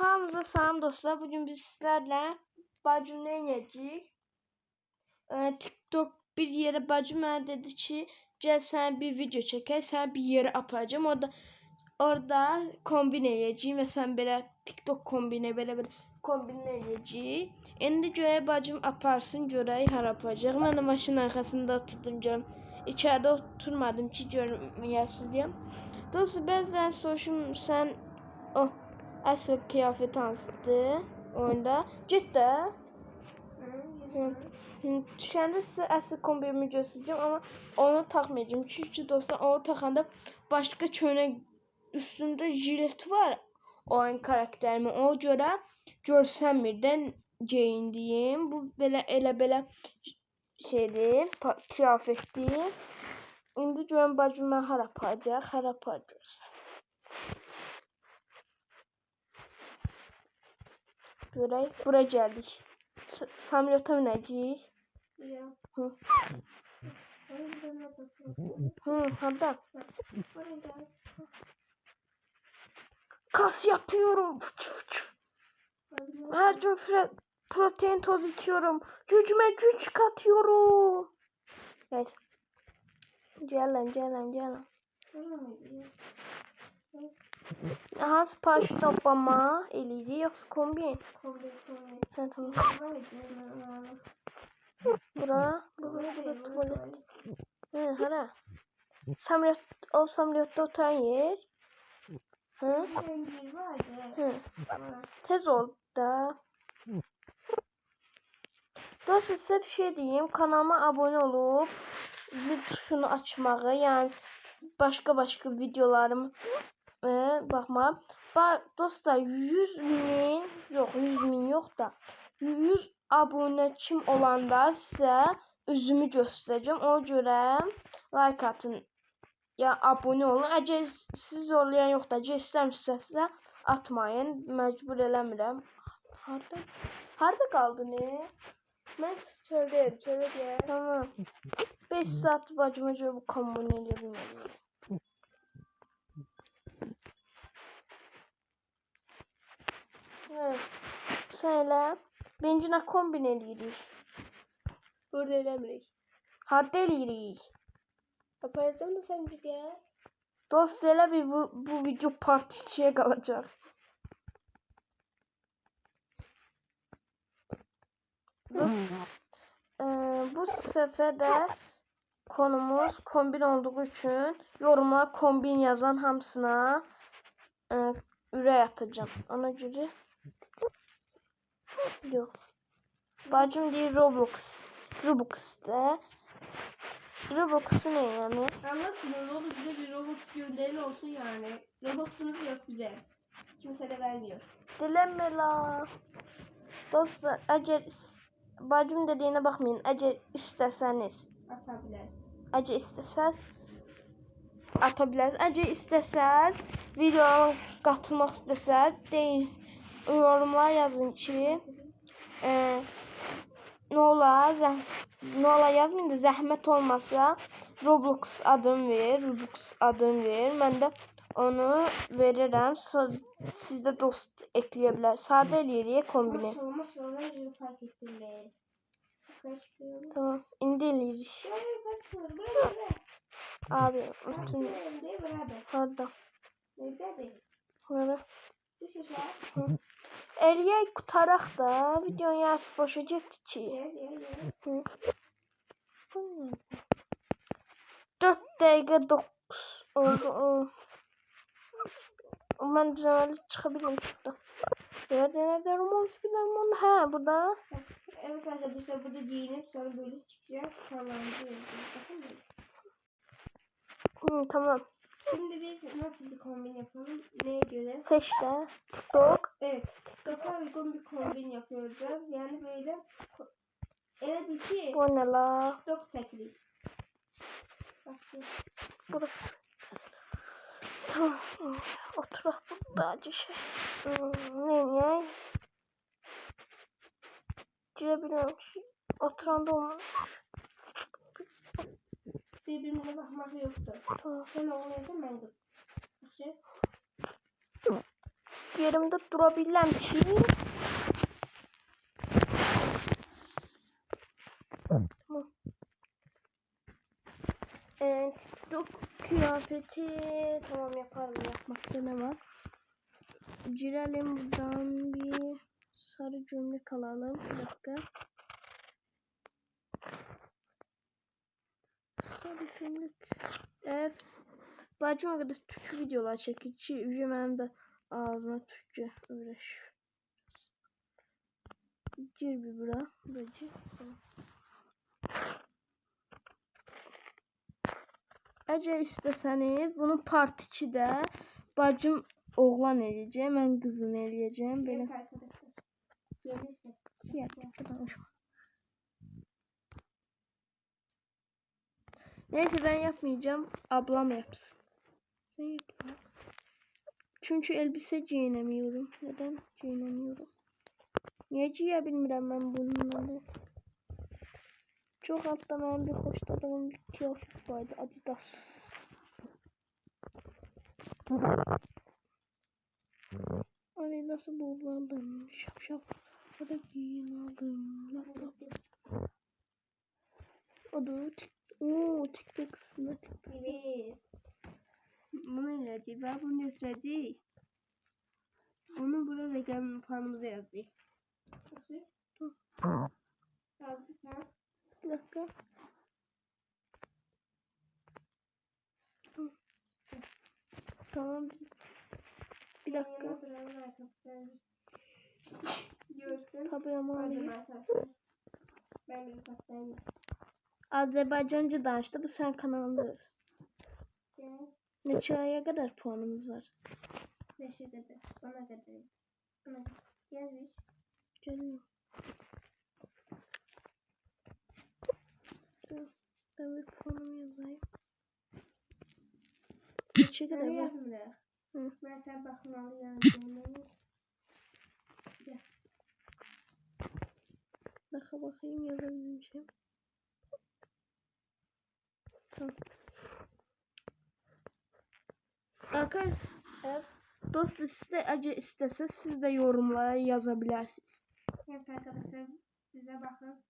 Hamınıza salam dostlar. Bugün biz sizlerle bacım ne yiyeceğiz? Ee, TikTok bir yere bacım dedi ki, gel sen bir video çəkək, sən bir yere apacağım. Orada orada kombin eləyəcəyik və sən belə TikTok kombinə belə bir kombin eləyəcəyik. İndi görək bacım aparsın, görək hara apacaq. Mən də maşının arxasında oturdum görüm. İçəridə oturmadım ki, görməyəsiz deyəm. Dostlar, bəzən soruşum sən o asıl kıyafet hansıdır oyunda. Hı, Düşəndə sizə əsl kombinimi göstərəcəm, amma onu taxmayacağım. Çünki dostlar, onu taxanda başqa köynək üstündə jilet var oyun karakterimin. Ona görə görsənmir də geyindiyim. Bu belə elə belə şeydir, kıyafetdir. İndi görən bacım mən hara aparacaq, hara aparacaq. Görək, bura gəldik. S- Samolota minəcəyik. Ya. Hı. Hı, harda? Kas yapıyorum. Her gün protein toz içiyorum. Gücüme güç katıyorum. Neyse. Gelin gelin gelin. Aha sipariş toplama eləyir yoxsa kombin? Kombi, kombi. Hə tamam. Bura, bura, bura tuvalet. Hı, hara? Samlet, o samlette oturan yer. Hı? Tez ol da. Dostlar size bir şey diyeyim. Kanalıma abone olup zil tuşunu açmağı yani başka başka videolarım e, bakma. Ba dostlar 100 bin yok 100 bin yok da 100 abone kim olanda size üzümü göstereceğim. Ona göre like atın. Ya abone olun. Əgər siz zorlayan yoxdur, əgər istəmirsinizsə atmayın. Məcbur eləmirəm. Harda? Harda qaldı ne? Ben çöldeyim, çölde diye. Tamam. 5 saat bacıma görə bu kombini eləyə. Evet. Sən elə. Birinci nə kombin eləyirik? Burada elemirik. Harda eləyirik? Yapacağım da sen bir ya. Dost elə bir bu, bu video part 2'ye qalacaq. Dost, e, bu də konumuz kombin olduğu üçün yorumlara kombin yazan hamısına e, ürək atacağım. Ona görə yox. Bacım deyir Roblox. Robux'da. Robux'u ne yani? Anlasın Roblox bize bir Roblox gönderin olsun yani. Roblox'unuz yok bize. Kimse de vermiyor. Dileme la. Dostlar, is- bacım dediyinə baxmayın. Əgər istəsəniz, Atabiliriz. əgər istəsəz ata bilərsiniz. Əgər istəsəz, videoya qatılmaq istəsəz, deyin yorumlara yazın ki, e, nə olar, zəh nə olar yazmayın da zəhmət olmasa Roblox adım ver, Roblox adım ver. Mən də onu verirəm. Söz sizdə dost ekləyə bilər. Sadə eləyirik? Tamam. İndi eləyirik. Abi, bütün harda? Nerede Eləyək qutaraq da. Videonun yarısı boşa getdi ki. 4 dəqiqə 9 oldu. Mən düzəməli çıxa bilmirəm çıxdı. Nerede nerede romans bilərim onu? Hə, burada. Evet arkadaşlar burada giyinip sonra böyle çıkacağız. Mı? Hı, tamam. Şimdi biz nasıl bir kombin yapalım? Neye göre? Seç də. TikTok. Evet. TikTok'a uygun bir kombin yapıyoruz. Yani böyle evet iki Bu nə la? TikTok. Başlıyor. Burası. Tamam. Oturaq burada acı şey. Ne ne? Girə bilmirəm ki. Oturanda olmamış. Birbirimize bakmak yoktu. Sen oğluyordun ben kız. Başlıyor. yerimdə dura bilirəm ki. Tamam. Ee, TikTok kıyafeti tamam yaparım yapmakta ne var? Girelim buradan bir sarı gömlek alalım. Bir dakika. Sarı gömlek. Evet. Bacım kadar Türkçe videolar çekir ki üye benim de ağzıma Türkçe öğreş. Gir bir bura. Bacı. Tamam. İstəsəniz bunu part 2-də bacım oğlan eləyəcək, mən qızın eləyəcəm. Belə Evet arkadaşlar. Neyse ben yapmayacağım. Ablam yapsın. Sen yapma. Çünkü elbise giyinemiyorum. Neden giyinemiyorum? Niye giyebilmirəm ben bunları? Çok altta benim bir hoşladığım bir kıyafet vardı. Adidas. Adidas'ı bulalım. Şap şap. O da giyin aldım. O da Oo, TikTok kısmında TikTok. Evet. Bunu ilacı. Ben bunu göstereceğim. Bunu burada reklam fanımıza yazayım. Hazır. Hazır sen. Bir dakika. Tamam. Bir dakika. Görsün. Tabii ama. Ben bir pastayım. Azerbaycanca danıştı. Bu sen kanalında. Neçə aya kadar puanımız var? Beşe kadar. Bana kadar. Bana kadar. Yazış. Geliyor. Dur, Ben bir puanımı yazayım. Neçə Ben var? da. Ben sen bakmalı yazdım. Dakika bakayım yazabilmişim. Tamam. Arkadaşlar dost liste eğer istese siz de yorumlara yazabilirsiniz. Evet arkadaşlar size bakın.